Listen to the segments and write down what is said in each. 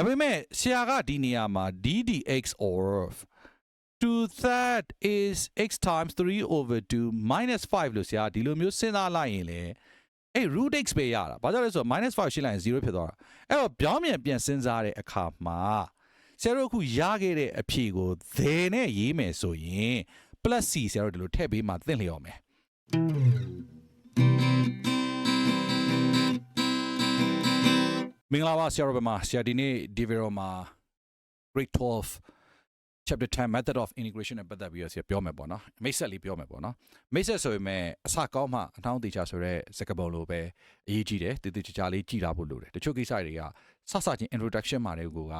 ဒါပေမဲ့ဆရာကဒီနေရာမှာ ddx or 2 that is x times 3 over 2 minus 5လို့ဆရာဒီလိုမျိုးစဉ်းစားလိုက်ရင်လေအဲ့ root x ပဲရတာဘာကြောင့်လဲဆိုတော့ minus 5ရှင်းလိုက်ရင်0ဖြစ်သွားတာအဲ့တော့ပြောင်းပြန်ပြန်စဉ်းစားတဲ့အခါမှာဆရာတို့အခုရခဲ့တဲ့အဖြေကို they နဲ့ရေးမယ်ဆိုရင် plus c ဆရာတို့ဒီလိုထည့်ပေးမှသင့်လျော်မယ် မင်္ဂလာပါဆရာတို့ဘယ်မှာဆရာဒီနေ့ဒီဗီဒီယိုမှာ grade 12 chapter 10 method of integration နဲ့ပတ်သက်ပြီးတော့ဆရာပြောမယ်ပေါ့နော်မိတ်ဆက်လေးပြောမယ်ပေါ့နော်မိတ်ဆက်ဆိုရင်မဲ့အစကောင်းမှအထောင်းတေချာဆိုတဲ့စကားပုံလိုပဲအရေးကြီးတယ်တည်တည်ချာချာလေးကြည်လာဖို့လိုတယ်တချို့ကိစ္စတွေကစစချင်း introduction မှာတွေကိုက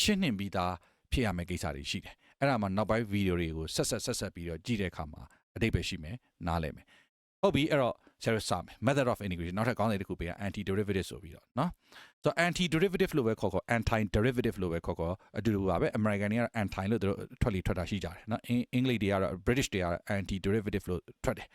ရှင်းနှင်ပြီးသားဖြစ်ရမယ့်ကိစ္စတွေရှိတယ်အဲ့ဒါမှနောက်ပိုင်းဗီဒီယိုတွေကိုဆက်ဆက်ဆက်ဆက်ပြီးတော့ကြည့်တဲ့အခါမှာအတိတ်ပဲရှိမယ်နားလည်မယ်ဟုတ်ပြီအဲ့တော့ဆရာတို့စမယ် method of integration နောက်ထပ်ကောင်းတဲ့တစ်ခုပေးရ anti derivative ဆိုပြီးတော့နော် ဆိုတော့ anti derivative လို့ပဲခေါ်ခေါ် anti derivative လို့ပဲခေါ်ခေါ်အတူတူပါပဲ American တွေကတော့ anti လို့သူတို့ထွက်လီထွက်တာရှိကြတယ်နော်အင်အင်္ဂလိပ်တွေကတော့ British တွေကတော့ anti derivative လို့ထွက်တယ်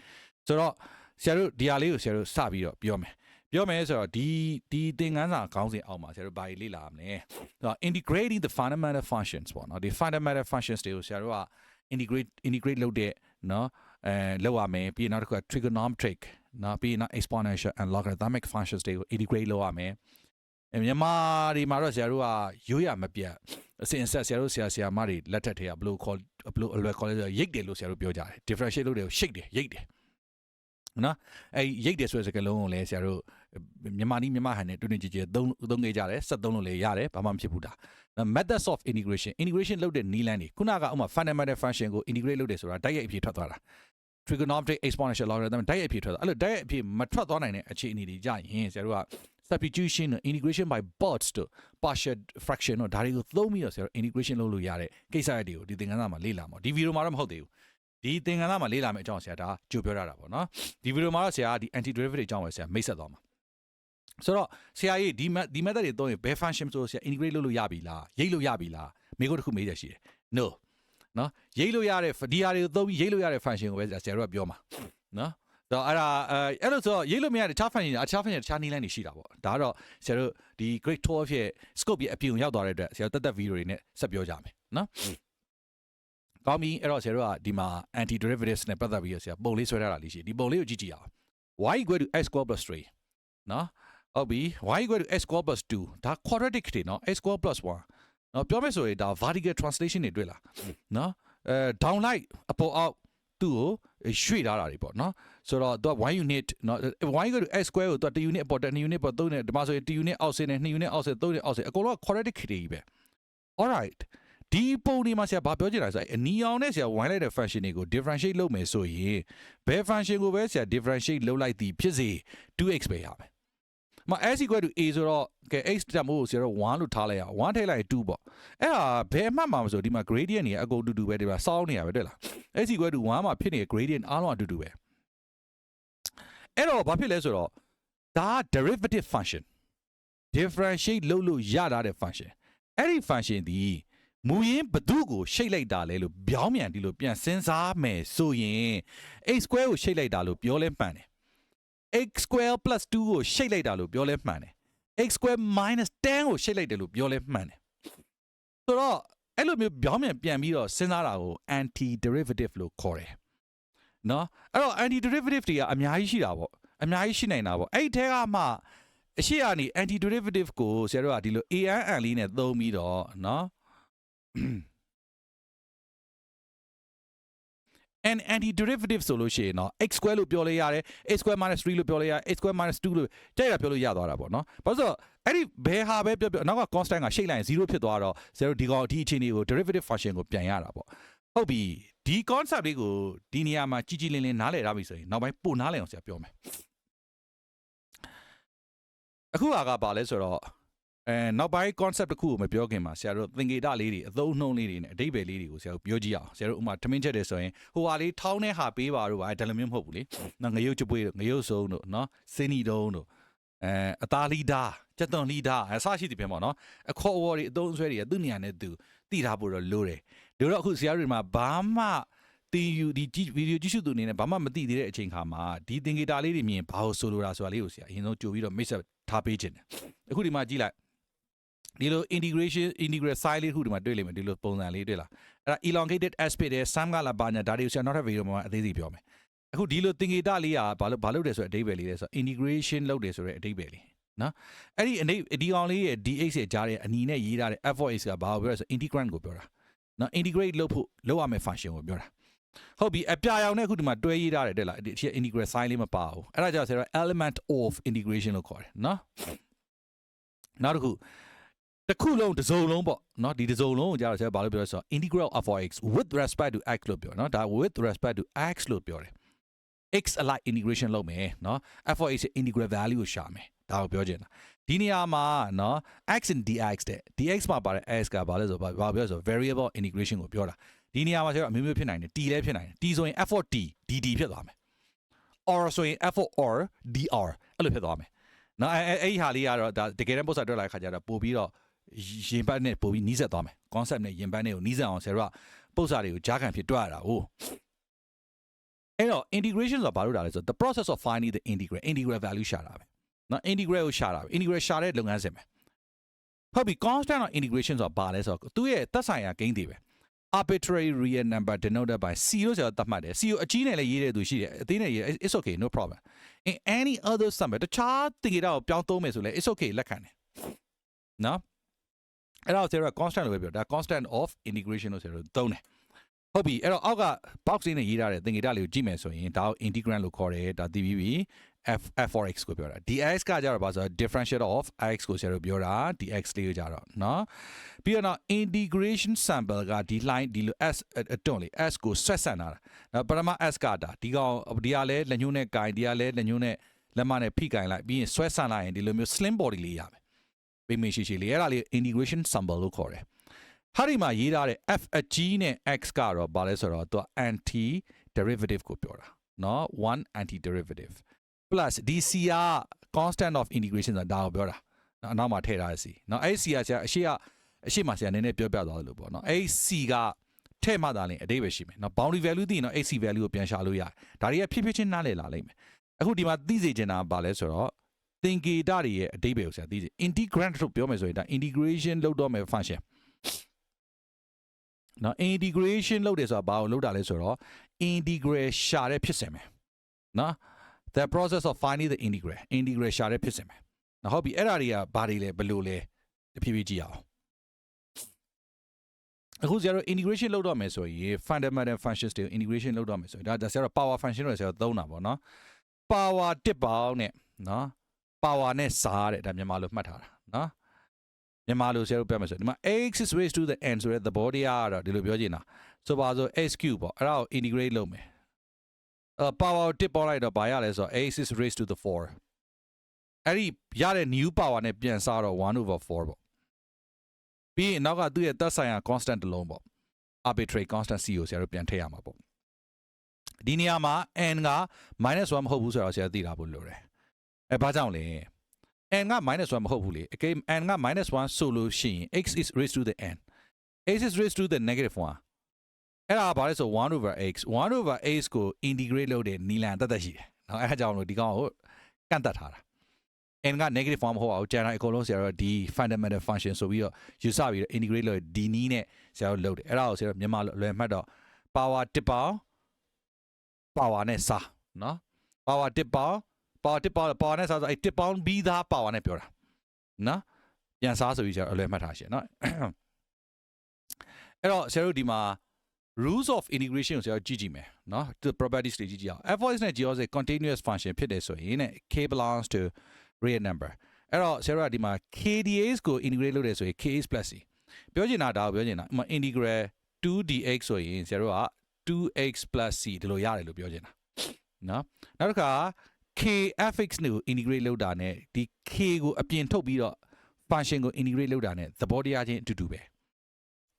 ဆိုတော့ဆရာတို့ဒီဟာလေးကိုဆရာတို့စပြီးတော့ပြောမယ်ပြောမယ်ဆိုတော့ဒီဒီသင်ခန်းစာခေါင်းစဉ်အောက်မှာဆရာတို့ဘာတွေလေ့လာမလဲဆိုတော့ integrating the fundamental functions ပေါ့နော်ဒီ fundamental functions တွေကိုဆရာတို့က integrate integrate လုပ်တဲ့နော်အဲလောက်ရမယ်ပြီးနောက်တစ်ခုက trigonometric နော်ပြီးနောက် exponential and logarithmic functions တွေကို integrate လုပ်ရမယ်အဲ မြန်မာတွေမှာတော့ဆရာတို့ကရိုးရမပြတ်အစဉ်အဆက်ဆရာတို့ဆရာဆရာမတွေလက်ထက်ထဲကဘလို့ခေါ်ဘလို့အလွယ်ခေါ်လဲဆိုရိတ်တယ်လို့ဆရာတို့ပြောကြတယ် differentiate လုပ်တယ်ကို shake တယ်ရိတ်တယ်နော်အဲရိတ်တယ်ဆိုတဲ့စကားလုံးကိုလည်းဆရာတို့မြန်မာနီးမြန်မာဟန်နဲ့တွင်တွင်ကြည်ကြည်သုံးသုံးခဲ့ကြတယ်ဆက်သုံးလို့လည်းရတယ်ဘာမှမဖြစ်ဘူးဒါ methods of integration integration လုပ်တဲ့နည်းလမ်းတွေခုနကဥမာ fundamental function ကို integrate လုပ်တယ်ဆိုတာတိုက်ရိုက်အဖြစ်ထွက်သွားတာ trigonometric exponential logarithm တိုက်ရိုက်အဖြစ်ထွက်သွားအဲ့လိုတိုက်ရိုက်အဖြစ်မထွက်သွားနိုင်တဲ့အခြေအနေတွေကြရင်ဆရာတို့က substitution integration by parts တို့ partial fraction တို့ဒါတွေကိုသုံးပြီးတော့ဆရာတို့ integration လုပ်လို့ရတဲ့ကိစ္စရပ်တွေကိုဒီသင်ခန်းစာမှာလေ့လာမှာဒီဗီဒီယိုမှာတော့မဟုတ်သေးဘူးဒီသင်ခန်းစာမှာလေ့လာမယ့်အကြောင်းဆရာဒါကြိုပြောထားတာပေါ့နော်ဒီဗီဒီယိုမှာတော့ဆရာဒီ anti derivative အကြောင်းပဲဆရာမိတ်ဆက်သွားမှာဆိုတော့ဆရာကြီးဒီဒီ method တွေသုံးရင်ဘယ် function ဆိုဆရာ integrate လုပ်လို့ရပြီလားရိတ်လို့ရပြီလားမိကိုတစ်ခုမေးချက်ရှိတယ် no နော်ရိတ်လို့ရတဲ့ဒီဟာတွေကိုသုံးပြီးရိတ်လို့ရတဲ့ function ကိုပဲဆရာတို့ကပြောမှာနော် တော့အဲ့ဒါအဲအဲ့လိုဆိုတော့ရိတ်လို့မရတဲ့တခြား function အခြား function တခြားနည်းလမ်းတွေရှိတာပေါ့ဒါကတော့ဆရာတို့ဒီ grade 12ရဲ့ scope ရဲ့အပြင်ရောက်သွားတဲ့အတွက်ဆရာတို့တက်တက် video တွေနဲ့ဆက်ပြောကြမယ်နော်ကောင်းပြီအဲ့တော့ဆရာတို့ကဒီမှာ anti derivatives နဲ့ပတ်သက်ပြီးဆရာပုံလေးဆွဲထားတာလေးရှိဒီပုံလေးကိုကြည့်ကြည့်အောင် y equal to x squared plus 3နော်ဟုတ်ပြီ y equal to x squared plus 2ဒါ quadratic တွေနော် x squared plus 1နော်ပြောမယ်ဆိုရင်ဒါ vertical translation တွေတွေ့လားနော်အဲ down light အပေါ်အောက် သူ့ကိုရွှေ့ထားတာတွေပေါ့နော်ဆိုတော့သူက1 unit နော် y equal to x square ကိုသူက1 unit အပေါ်1 unit ပေါ်3 unit ဒီမှာဆိုရင်1 unit အောက်ဆင်းနေ2 unit အောက်ဆင်း3 unit အောက်ဆင်းအကုန်လုံး quadratic တွေကြီးပဲ all right ဒီပုံဒီမှာဆရာဘာပြောချင်တာဆိုအနီအောင်နဲ့ဆရာဝိုင်းလိုက်တဲ့ function တွေကို differentiate လုပ်မယ်ဆိုရင်ဘယ် function ကိုပဲဆရာ differentiate လုပ်လိုက်သည်ဖြစ်စေ 2x ပဲရမယ် မ s equal to a ဆိုတော့ကဲ x တက်မို့ဆရာတို့1လို့ထားလိုက်ရအောင်1ထည့်လိုက်2ပေါ့အဲ့ဒါဘယ်အမှတ်မှာမဆိုဒီမှာ gradient တွေအကုန်တူတူပဲဒီမှာစောင်းနေရပဲတွေ့လား s equal to 1မှာဖြစ်နေတဲ့ gradient အားလုံးအတူတူပဲအဲ့တော့ဘာဖြစ်လဲဆိုတော့ဒါ derivative function differentiate လုပ်လို့ရတာတဲ့ function အဲ့ဒီ function ဒီမူရင်းဘဒုကိုရှိတ်လိုက်တာလဲလို့ပြောင်းပြန်ဒီလိုပြန်စဉ်းစားမယ်ဆိုရင် x square ကိုရှိတ်လိုက်တာလို့ပြောလဲမှန်တယ် x square plus 2ကိုရှိတ်လိုက်တာလို့ပြောလဲမှန်တယ် x square minus 10ကိုရှိတ်လိုက်တယ်လို့ပြောလဲမှန်တယ်ဆိုတော့အဲ့လိုမျိုးပြောင်းပြန်ပြန်ပြီးတော့စဉ်းစားတာကို anti derivative လို့ခေါ်တယ်နော်အဲ့တော့ anti derivative တွေကအများကြီးရှိတာပေါ့အများကြီးရှိနိုင်တာပေါ့အဲ့ဒီထဲကမှအရှိအနေ anti derivative ကိုဆရာတို့ကဒီလို ANN လေးနဲ့သုံးပြီးတော့နော် and anti derivative ဆိုလို့ရှိရင်တော့ x square လို့ပြောလို့ရတယ် x square minus 3လို့ပြောလို့ရတယ် x square minus 2လို့ကြိုက်တာပြောလို့ရသွားတာပေါ့နော်ဘာလို့ဆိုတော့အဲ့ဒီဘယ်ဟာပဲပြောပြောနောက်က constant ကရှိတ်လိုက်ရင်0ဖြစ်သွားတော့0ဒီကောင်ဒီအခြေအနေကို derivative function ကိုပြန်ရတာပေါ့ဟုတ်ပြီဒီ concept လေးကိုဒီနေရာမှာကြီးကြီးလင်းလင်းနားလည်ရပြီဆိုရင်နောက်ပိုင်းပို့နားလည်အောင်ဆရာပြောမယ်အခုဟာကပါလဲဆိုတော့ အဲနောက်ပိုင်း concept တစ်ခုကိုမပြောခင်မှာဆရာတို့သင်္ကေတလေးတွေအသုံးအနှုန်းလေးတွေနဲ့အဓိပ္ပာယ်လေးတွေကိုဆရာတို့ပြောကြည့်အောင်ဆရာတို့ဥမာထမင်းချက်တယ်ဆိုရင်ဟိုဟာလေးထောင်းတဲ့ဟာပေးပါတော့ဗာဒါလည်းမျိုးမဟုတ်ဘူးလေနော်ငရုတ်ချပွေးတို့ငရုတ်စုံတို့နော်စင်းနီတုံးတို့အဲအသားလီဒါကြက်သွန်လီဒါအစရှိသည်ပြန်ပေါ့နော်အခေါ်အဝေါ်တွေအသုံးအဆွဲတွေကသူ့နေရာနဲ့သူတည်ထားဖို့တော့လိုတယ်ဒါတော့အခုဆရာတို့မှာဘာမှတင်ယူဒီဗီဒီယိုကြည့်ရှုသူအနေနဲ့ဘာမှမသိသေးတဲ့အချိန်ခါမှာဒီသင်္ကေတလေးတွေမြင်ဘာလို့ဆိုလိုတာဆိုတာလေးကိုဆရာအရင်ဆုံးကြိုပြီးတော့မိတ်ဆက်ထားပေးခြင်းတယ်အခုဒီမှာကြည့်လိုက် ဒီလို integration integrate file လေးတစ်ခုဒီမှာတွေ့လိမ့်မယ်ဒီလိုပုံစံလေးတွေ့လားအဲ့ဒါ elongated aspect တဲ့ sum ကလာပါညာဒါတွေကိုဆရာနောက်ထပ်ဗီဒီယိုမှာအသေးစိတ်ပြောမယ်အခုဒီလိုသင်္ကေတလေးကဘာလို့ဘာလို့တယ်ဆိုတဲ့အဓိပ္ပာယ်လေးလဲဆိုတော့ integration လုပ်တယ်ဆိုတဲ့အဓိပ္ပာယ်လေးနော်အဲ့ဒီအနေဒီကောင်လေးရဲ့ dx ရဲ့ကြားတဲ့အနီနဲ့ရေးထားတဲ့ f4x ကဘာကိုပြောလဲဆို integrand ကိုပြောတာနော် integrate လုပ်ဖို့လုပ်ရမယ့် function ကိုပြောတာဟုတ်ပြီအပြာရောင်နဲ့အခုဒီမှာတွဲရေးထားတယ်တဲ့လားဒီအ integrate sign လေးမပါဘူးအဲ့ဒါကြောင့်ဆရာ element of integration လို့ခေါ်တယ်နော်နောက်တစ်ခု တစ်ခုလုံးတစ်စုံလုံးပေါ့နော်ဒီတစ်စုံလုံးကိုကြားတော့ဆရာဘာလို့ပြောလဲဆိုတော့ integral of x with respect to x လို့ပြောနော်ဒါ with respect to x လို့ပြောတယ် x alike integration လုပ်မယ်နော် f of x integral value ကိုရှာမယ်ဒါကိုပြောချင်တာဒီနေရာမှာနော် x and dx တဲ့ dx မှာပါတဲ့ x ကဘာလဲဆိုတော့ဘာပြောလဲဆိုတော့ variable integration ကိုပြောတာဒီနေရာမှာဆိုတော့အမျိုးမျိုးဖြစ်နိုင်တယ် t လည်းဖြစ်နိုင်တယ် t ဆိုရင် f of t dt ဖြစ်သွားမယ် or ဆိုရင် f of r dr အဲ့လိုဖြစ်သွားမယ်နော်အဲအဲ့ဒီဟာလေးကတော့ဒါတကယ်တမ်းပုံစံတွေ့လာတဲ့ခါကျတော့ပို့ပြီးတော့ ရင်ပတ်နဲ့ပုံပြီးနီးစပ်သွားမယ် concept နဲ့ရင်ပတ်နဲ့ကိုနီးစပ်အောင်ဆရာတို့ကပုတ်စာတွေကိုကြားခံဖြစ်တွက်ရတာဟိုအဲ့တော့ integration ဆိုတာဘာလို့ဒါလဲဆိုတော့ the process of finding the integral integral value ရှာတာပဲနော် integral ကိုရှာတာပဲ integral ရှာတဲ့လုပ်ငန်းစဉ်ပဲဟုတ်ပြီ constant of integration ဆိုတာဘာလဲဆိုတော့သူ့ရဲ့သက်ဆိုင်ရာဂိမ်းတွေပဲ arbitrary real number denoted by c လို့ဆိုတာသတ်မှတ်တယ် c ကိုအကြီးနဲ့လည်းရေးတဲ့သူရှိတယ်အသေးနဲ့ရေး it's okay no problem in any other sum တခြားသင်္ကေတကိုပြောင်းသုံးမယ်ဆိုလဲ it's okay လက်ခံတယ်နော် အဲ့တော့ဆရာက constant လို့ပဲပြောဒါ constant of integration လို့ဆရာတို့သုံးတယ်ဟုတ်ပြီအဲ့တော့အောက်က box လေးနဲ့ရေးထားတဲ့သင်္ကေတလေးကိုကြည့်မယ်ဆိုရင်ဒါကို integrand လို့ခေါ်တယ်ဒါသိပြီးပြီ f f4x ကိုပြောတာ dx ကကြတော့ဘာဆိုတော့ differential of x ကိုဆရာတို့ပြောတာ dx လေးကိုကြတော့เนาะပြီးတော့ integration sample ကဒီ line ဒီလို s အတွန်းလေး s ကိုဆက်ဆန်တာနော်ပထမ s ကဒါဒီကောင်ဒီကလည်းလက်ညှိုးနဲ့ကင်ဒီကလည်းလက်ညှိုးနဲ့လက်မနဲ့ဖိကင်လိုက်ပြီးရင်ဆွဲဆန်လိုက်ရင်ဒီလိုမျိုး slim body လေးရမယ် ် ပိမေးရှိရှိလေးအဲ့ဒါလေး integration sample လို့ခေါ်တယ်ဟာဒီမှာရေးထားတဲ့ f အကြီးနဲ့ x ကတော့ဘာလဲဆိုတော့သူက anti derivative ကိုပြောတာเนาะ1 anti derivative plus dc က constant of integration ဆိုတာဒါကိုပြောတာနော်အနောက်မှာထည့်ထားတဲ့ c เนาะအဲ့ c ကဆရာအရှိကအရှိမဆရာနည်းနည်းပြောပြသွားတယ်လို့ပေါ့နော်အဲ့ c ကထဲ့မှသာလင်အတိတ်ပဲရှိမယ်နော် boundary value သိရင်တော့ ac value ကိုပြန်ရှာလို့ရတယ်ဒါတွေကဖြစ်ဖြစ်ချင်းနားလည်လာလိမ့်မယ်အခုဒီမှာသိစေချင်တာကဘာလဲဆိုတော့ သင်္ကေတတွေရဲ့အတိတ်ပဲကိုဆရာသိစေ integrand လို့ပြောမယ်ဆိုရင်ဒါ integration လုပ်တော့မယ် function နော် integration လုပ်တယ်ဆိုတာဘာကိုလုပ်တာလဲဆိုတော့ integral ရှာတဲ့ဖြစ်စဉ်ပဲနော် the process of finding the integral integral ရှာတဲ့ဖြစ်စဉ်ပဲနော်ဟုတ်ပြီအဲ့ဒါတွေကဘာတွေလဲဘယ်လိုလဲတဖြည်းဖြည်းကြည့်အောင်အခုဆရာတို့ integration လုပ်တော့မယ်ဆိုရင် fundamental functions တွေကို integration လုပ်တော့မယ်ဆိုရင်ဒါဒါဆရာတို့ power function တွေဆရာတို့သုံးတာပေါ့နော် power တစ်ပေါင်းနဲ့နော် power နဲ့စားတဲ့ဒါမြန်မာလိုမှတ်ထားတာနော်မြန်မာလိုဆရာတို့ပြောမယ်ဆိုဒီမှာ x is raised to the n ဆိုတဲ့သဘောတရားကတော့ဒီလိုပြောချင်တာဆိုပါဆို x cube ပေါ့အဲ့ဒါကို integrate လုပ်မယ်အဲ power တစ်ပေါင်းလိုက်တော့ဘာရလဲဆိုတော့ x is raised to the 4အဲ့ဒီရတဲ့ new power နဲ့ပြန်စားတော့1 over 4ပေါ့ပြီးရင်နောက်ကသူ့ရဲ့သက်ဆိုင်ရာ constant တစ်လုံးပေါ့ arbitrary constant c ကိုဆရာတို့ပြန်ထည့်ရမှာပေါ့ဒီနေရာမှာ n က -1 မဟုတ်ဘူးဆိုတော့ဆရာသိတာဖို့လိုတယ် အဲဘာကြောင့်လဲ n က -1 မဟုတ်ဘူးလေအကဲ n က -1 ဆိုလို့ရှိရင် x is raised to the n x is raised to the negative 1အဲ့ဒါဘာလဲဆို1 over x 1 over x ကို integrate လုပ်တဲ့နီလန်တသက်ရှိတယ်။နော်အဲအကြောင်းလို့ဒီကောင်ကိုကန့်တတ်ထားတာ။ n က negative form မဟုတ်ပါဘူး။ general အကုန်လုံးဆရာတို့ဒီ fundamental function ဆိုပြီးတော့ယူဆပြီးတော့ integrate လုပ်ဒီနီးနဲ့ဆရာတို့လုပ်တယ်။အဲ့ဒါကိုဆရာတို့မြန်မာလွယ်မှတ်တော့ power 1ပေါင်း power နဲ့စားနော်။ power 1ပေါင်း ပါတစ်ပါပါနဲ့စားဆိုအဲ့တစ်ပေါင်းပြီးသားပါဝါနဲ့ပြောတာနော်ပြန်စားဆိုပြီးကျွန်တော်အလွယ်မှတ်ထားရှင့်နော်အဲ့တော့ဆရာတို့ဒီမှာ rules of integration ကိုဆရာတို့ကြည့်ကြည့်မယ်နော် the properties တွေကြည့်ကြအောင် f voice နဲ့ g voice continuous function ဖြစ်တယ်ဆိုရင်ね k belongs to real number အဲ့တော့ဆရာတို့ကဒီမှာ kdas ကို integrate လုပ်တယ်ဆိုရင် kx + c ပြောချင်တာဒါကိုပြောချင်တာဥပမာ integral 2dx ဆိုရင်ဆရာတို့က 2x + c ဒီလိုရတယ်လို့ပြောချင်တာနော်နောက်တစ်ခါ kfx ကို integrate လုပ်တာ ਨੇ ဒီ k ကိုအပြင်ထုတ်ပြီးတော့ function ကို integrate လုပ်တာ ਨੇ သဘောတရားချင်းအတူတူပဲ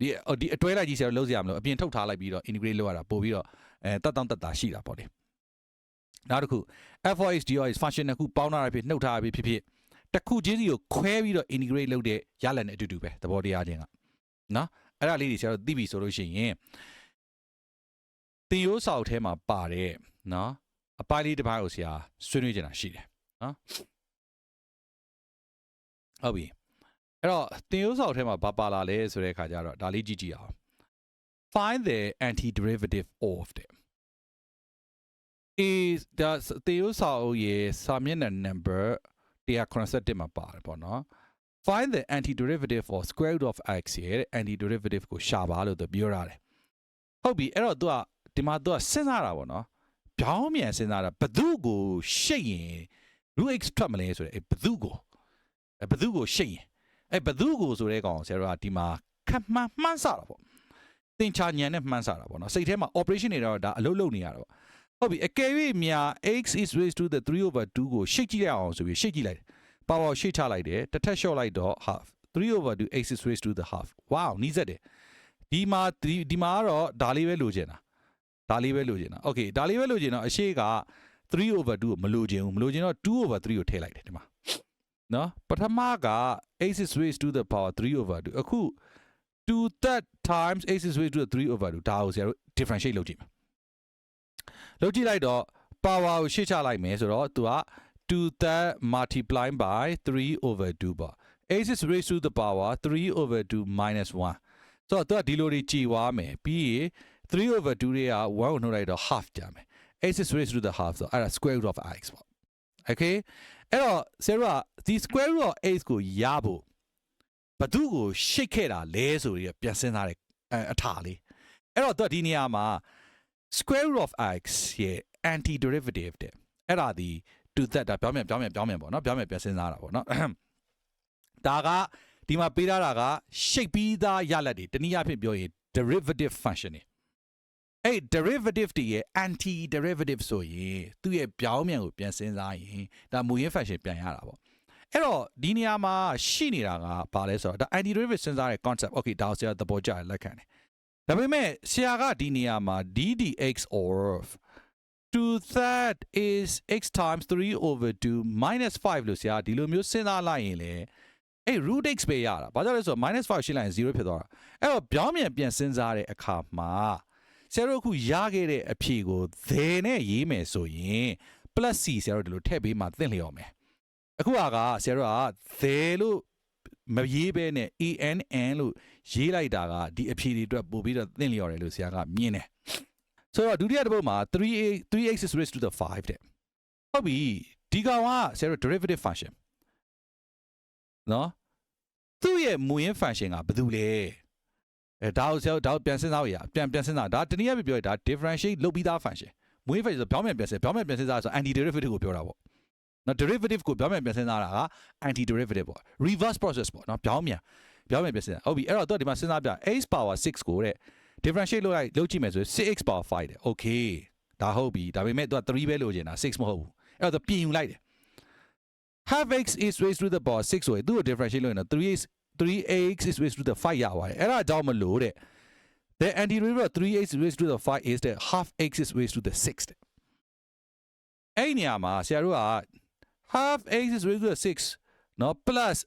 ဒီဒီအတွဲလိုက်ကြီးဆရာတို့လုပ်စရာမလိုအပြင်ထုတ်ထားလိုက်ပြီးတော့ integrate လုပ်ရတာပို့ပြီးတော့အဲတတ်တောင့်တတ်တာရှိတာပေါ့လေနောက်တစ်ခု f4x dox function တစ်ခုပေါင်းထားရဖြစ်နှုတ်ထားရဖြစ်ဖြစ်တစ်ခုချင်းစီကိုခွဲပြီးတော့ integrate လုပ်တဲ့ရလဒ်နဲ့အတူတူပဲသဘောတရားချင်းကနော်အဲ့ဒါလေးတွေဆရာတို့သိပြီဆိုလို့ရှိရင်တင်ရိုးစာအုပ်ထဲမှာပါတဲ့နော် အပိုင်းလေးတစ်ပိုင်းကိုဆရာဆွေးနွေးကြတာရှိတယ်နော်ဟုတ်ပြီအဲ့တော့တင်ရိုးဆောက်ထဲမှာဘာပါလာလဲဆိုတဲ့အခါကျတော့ဒါလေးကြည့်ကြည့်အောင် find the antiderivative of တဲ့ is ဒါတင်ရိုးဆောက်ရဲ့စာမျက်နှာ number 187မှာပါတယ်ပေါ့နော် find the antiderivative for square root of x ရဲ့တဲ့ antiderivative ကိုရှာပါလို့သူပြောရတယ်ဟုတ်ပြီအဲ့တော့ तू ကဒီမှာ तू ကစဉ်းစားတာပေါ့နော် ပြောင်းမြန်စဉ်းစားတာဘသူကိုရှိတ်ရင် root x ထွက်မလဲဆိုတဲ့အဲ့ဘသူကိုအဲ့ဘသူကိုရှိတ်ရင်အဲ့ဘသူကိုဆိုတဲ့ကောင်ဆရာတို့ကဒီမှာခက်မှန်းမှန်းစတာပေါ့သင်္ချာညံနဲ့မှန်းစတာပေါ့နော်စိတ်ထဲမှာ operation တွေတော့ဒါအလုပ်လုပ်နေရတာပေါ့ဟုတ်ပြီအကယ်၍မြာ x is raised to the 3 over 2ကိုရှိတ်ကြည့်ရအောင်ဆိုပြီးရှိတ်ကြည့်လိုက်တယ် power ရှိတ်ချလိုက်တယ်တစ်ထပ်လျှော့လိုက်တော့ half 3 over 2 x is raised to the half wow နီးစက်တယ်ဒီမှာဒီဒီမှာကတော့ဒါလေးပဲလိုချင်တာ ဒါလေးပဲလိုချင်တာ okay ဒါလေးပဲလိုချင်တော့အရှိက3 over 2ကိုမလိုချင်ဘူးမလိုချင်တော့2 over 3ကိုထည့်လိုက်တယ်ဒီမှာနော်ပထမက x is raised to the power 3 over 2အခု2 that times x is raised to the 3 over 2ဒါကိုဆရာတို့ differentiate လုပ်ကြည့်မယ်လုပ်ကြည့်လိုက်တော့ power ကိုရှေ့ချလိုက်မယ်ဆိုတော့သူက2 that multiplied by 3 over 2ပေါ့ x is raised to the power 3 over 2 minus 1ဆိုတော့သူကဒီလိုတွေကြည်ွားမယ်ပြီးရင် 3 over 2တွေက1ကိုနှုတ်လိုက်တော့ half ကြမယ် x is raised to the half ဆိုတော့အဲ့ဒါ square root of x ပေါ့ okay အဲ့တော့ဆရာတို့ကဒီ square root of x ကိုရဖို့ဘသူကိုရှိတ်ခဲ့တာလဲဆိုပြီးပြန်စဉ်းစားတယ်အထာလေးအဲ့တော့သူကဒီနေရာမှာ square root of x ရဲ့ anti derivative တဲ့အဲ့ဒါဒီ to that ဒါပြောင်းမြန်ပြောင်းမြန်ပြောင်းမြန်ပေါ့နော်ပြောင်းမြန်ပြန်စဉ်းစားတာပေါ့နော်ဒါကဒီမှာပေးထားတာကရှိတ်ပြီးသားရလက်တွေတနည်းအားဖြင့်ပြောရင် derivative function တွေ အဲ့ derivative တွေရဲ့ anti derivative ဆိုရင်သူ့ရဲ့ပြောင်းမြန်ကိုပြန်စဉ်းစားရင်ဒါမူရင်း function ပြန်ရတာပေါ့အဲ့တော့ဒီနေရာမှာရှိနေတာကဘာလဲဆိုတော့ဒါ anti derivative စဉ်းစားတဲ့ concept okay ဒါကိုဆရာသဘောကျတယ်လက်ခံတယ်ဒါပေမဲ့ဆရာကဒီနေရာမှာ ddx of 2 that is x times 3 over 2 minus 5လို့ဆရာဒီလိုမျိုးစဉ်းစားလိုက်ရင်လေအဲ့ root x ပဲရတာဘာကြောင့်လဲဆိုတော့ minus 5ရှင်းလိုက်ရင်0ဖြစ်သွားတာအဲ့တော့ပြောင်းပြန်ပြန်စဉ်းစားတဲ့အခါမှာ ဆရာတို့အခုရခဲ့တဲ့အဖြေကို they နဲ့ရေးမယ်ဆိုရင် plus c ဆရာတို့ဒီလိုထည့်ပေးမှသင့်လျော်မယ်အခုကဆရာတို့က they လို့မရေးဘဲနဲ့ ann လို့ရေးလိုက်တာကဒီအဖြေတွေအတွက်ပို့ပြီးတော့သင့်လျော်တယ်လို့ဆရာကမြင်တယ်ဆိုတော့ဒုတိယတစ်ပုဒ်မှာ 3a 3x is raised to the 5တဲ့ဟုတ်ပြီဒီကောင်ကဆရာတို့ derivative function နော်သူ့ရဲ့မူရင်း function ကဘာလို့လဲ အဲဒါကိုဆရာတို့ဒါကိုပြန်စဉ်းစားရအောင်ပြန်ပြန်စဉ်းစားဒါတနည်းအားဖြင့်ပြောရတာ differentiate လုပ်ပြီးသား function မူရင်း function ဆိုပြောင်းပြန်ပြန်စဉ်းပြောင်းပြန်ပြန်စဉ်းစားဆို anti derivative ကိုပြောတာပေါ့နော် derivative ကိုပြောင်းပြန်ပြန်စဉ်းစားတာက anti derivative ပေါ့ reverse process ပေါ့နော်ပြောင်းပြန်ပြောင်းပြန်ပြန်စဉ်းစားဟုတ်ပြီအဲ့တော့သူကဒီမှာစဉ်းစားပြ x power 6ကိုတဲ့ differentiate လုပ်လိုက်လုပ်ကြည့်မယ်ဆိုရင် 6x power 5တဲ့ okay ဒါဟုတ်ပြီဒါပေမဲ့သူက3ပဲလိုချင်တာ6မဟုတ်ဘူးအဲ့တော့ပြင်ယူလိုက်တယ် half x is raised to the power 6ဆိုရင်သူ့ကို differentiate လုပ်ရင်တော့ 3x 3x is raised to the 5ရပါတယ်အဲ့ဒါအကြောင်းမလို့တဲ့ the antiderivative of 3x raised to the 5 is that half x is raised to the 6တဲ့အဲ့ဒီနေရာမှာဆရာတို့က half x is raised to the 6နော် plus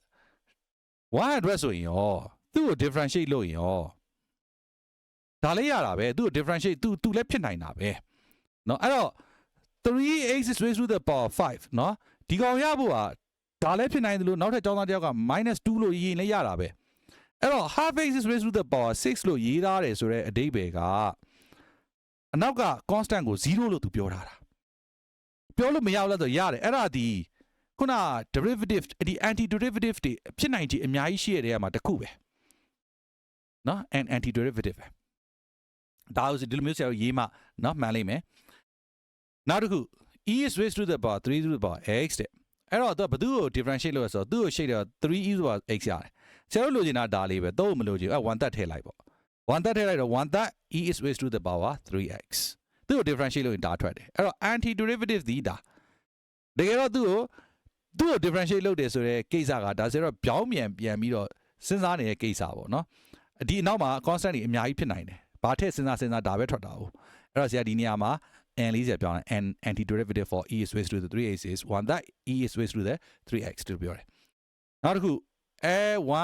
100ဆိုရင်ရောသူ့ကို differentiate လုပ်ရင်ရောဒါလည်းရတာပဲသူ့ကို differentiate သူသူလည်းဖြစ်နိုင်တာပဲเนาะအဲ့တော့ 3x is raised to the power 5เนาะဒီကောင်ရဖို့က ဒါလည်းဖြစ်နိုင်တယ်လို့နောက်ထပ်ကျောင်းသားတယောက်က -2 လို့ရေးရင်လည်းရတာပဲအဲ့တော့ half x is raised to the power 6လို့ရေးထားတယ်ဆိုတော့အတိတ်ပဲကအနောက်က constant ကို0လို့သူပြောထားတာပြောလို့မရဘူးလားဆိုရတယ်အဲ့ဒါဒီခုန derivative ဒီ anti derivative တွေဖြစ်နိုင်ချေအများကြီးရှိရတဲ့နေရာမှာတစ်ခုပဲနော် and anti derivative ပဲဒါဆိုဒီလိုမျိုးဆရာတို့ရေးမှနော်မှန်လိမ့်မယ်နောက်တစ်ခု e is raised to the power 3 to the power x တဲ့ အဲ့တော့သူကဘသူ့ကို differentiate လုပ်ရဆိုတော့သူ့ကိုရှိတယ်3 e to the power x ရတယ်ဆရာတို့လိုချင်တာဒါလေးပဲတော့မလိုချင်အဲ့1သက်ထည့်လိုက်ပေါ့1သက်ထည့်လိုက်တော့1သက် e is raised to the power 3x သူ့ကို differentiate လုပ်ရင်ဒါထွက်တယ်အဲ့တော့ anti derivative ဒီဒါတကယ်တော့သူ့ကိုသူ့ကို differentiate လုပ်တယ်ဆိုတဲ့ကိစ္စကဒါဆိုတော့ပြောင်းပြန်ပြန်ပြီးတော့စဉ်းစားနေတဲ့ကိစ္စပေါ့နော်ဒီအနောက်မှာ constant တွေအများကြီးဖြစ်နိုင်တယ်ဘာထည့်စဉ်းစားစဉ်းစားဒါပဲထွက်တာ哦အဲ့တော့ဆရာဒီနေရာမှာ n 40ပြောင်းလိုက် n antiderivative for e is raised to the 3x is 1 that e is raised to the 3x လို့ပြောတယ်နောက်တစ်ခုအဲ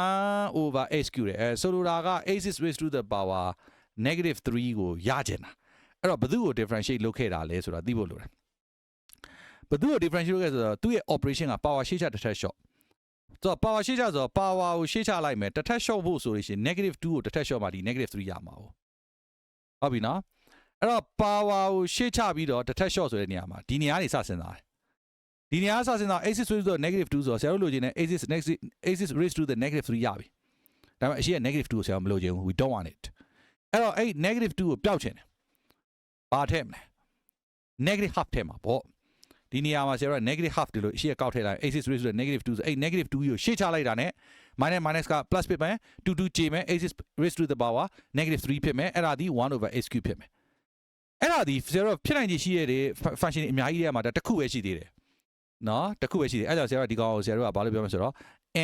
1 over h cube တဲ့အဲဆိုလိုတာက h is raised to the power negative 3ကိုရကျင်တာအဲ့တော့ဘယ်သူ့ကို differentiate လုပ်ခဲ့တာလဲဆိုတာသိဖို့လိုတယ်ဘယ်သူ့ကို differentiate လုပ်ခဲ့ဆိုတော့သူ့ရဲ့ operation က power ရှေ့ချက်တစ်ထက် short ဆိုတော့ power ရှေ့ချဆိုတော့ power ကိုရှေ့ချလိုက်မယ်တစ်ထပ် short ဖို့ဆိုလို့ရှိရင် negative 2ကိုတစ်ထပ် short မှာဒီ negative 3ရမှာ哦ဟုတ်ပြီနော် အဲ့တော့ power ကိုရှေ့ချပြီးတော့တစ်ထပ် short ဆိုတဲ့နေရာမှာဒီနေရာကနေစစဉ်းစားတယ်ဒီနေရာကစစဉ်းစား axis raised to the negative 2ဆိုတော့ဆရာတို့လိုချင်တဲ့ axis negative axis raised to the negative 3ရပြီဒါပေမဲ့အရှိက negative 2ကိုဆရာတို့မလိုချင်ဘူး we don't want it အဲ့တော့အဲ့ negative 2ကိုပျောက်ချင်တယ်ဘာထည့်မလဲ negative half ထည့်မှာပေါ့ဒီနေရာမှာဆရာတို့က negative half ဒီလိုရှေ့ကောက်ထည့်လိုက် axis raised to the negative 2ဆိုအဲ့ negative 2ကိုရှေ့ချလိုက်တာ ਨੇ minus minus က plus ဖြစ်မယ်2 2ကြေမယ် axis raised to the power negative 3ဖြစ်မယ်အဲ့ဒါဒီ1 over x cube ဖြစ်မယ် အဲ့ဒါဒီဆရာတို့ဖြစ်နိုင်ခြေရှိရတဲ့ function တွေအများကြီးထဲမှာဒါတစ်ခုပဲရှိသေးတယ်နော်တစ်ခုပဲရှိသေးတယ်အဲ့ဒါကြောင့်ဆရာတို့ဒီကောင်ကိုဆရာတို့ကဘာလို့ပြောမလဲဆိုတော့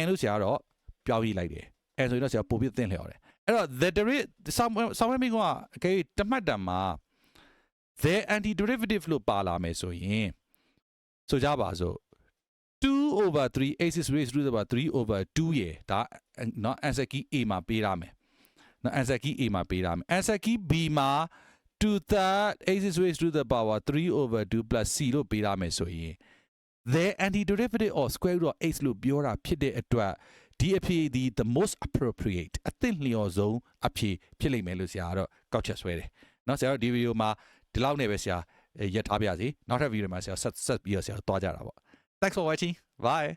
n လို့ဆရာကတော့ပြောင်းပြလိုက်တယ်အဲ့ဆိုရင်တော့ဆရာပို့ပြသင့်လျော်တယ်အဲ့တော့ the derivative ဆောင်းဆောင်းမိကအကေတမှတ်တံမှာ the anti derivative လို့ပါလာမယ်ဆိုရင်ဆိုကြပါစို့2 over 3 axis raised to the power 3 over 2ရေဒါเนาะ answer key A မှာပေးရမယ်เนาะ answer key A မှာပေးရမယ် answer key B မှာ to third axis raised to the power 3 over 2 plus c လို့ပေးရမယ်ဆိုရင် the anti derivative of square root of x လို့ပြောတာဖြစ်တဲ့အတွက်ဒီအဖြေဒီ the most appropriate အသင့်လျော်ဆုံးအဖြေဖြစ်လိမ့်မယ်လို့ဆရာကတော့ကောက်ချက်ဆွဲတယ်เนาะဆရာတို့ဒီဗီဒီယိုမှာဒီလောက်နဲ့ပဲဆရာအဲရက်ထားပြစီနောက်ထပ်ဗီဒီယိုမှာဆရာဆက်ဆက်ပြီးတော့ဆရာသွားကြတာပေါ့ Thanks for watching bye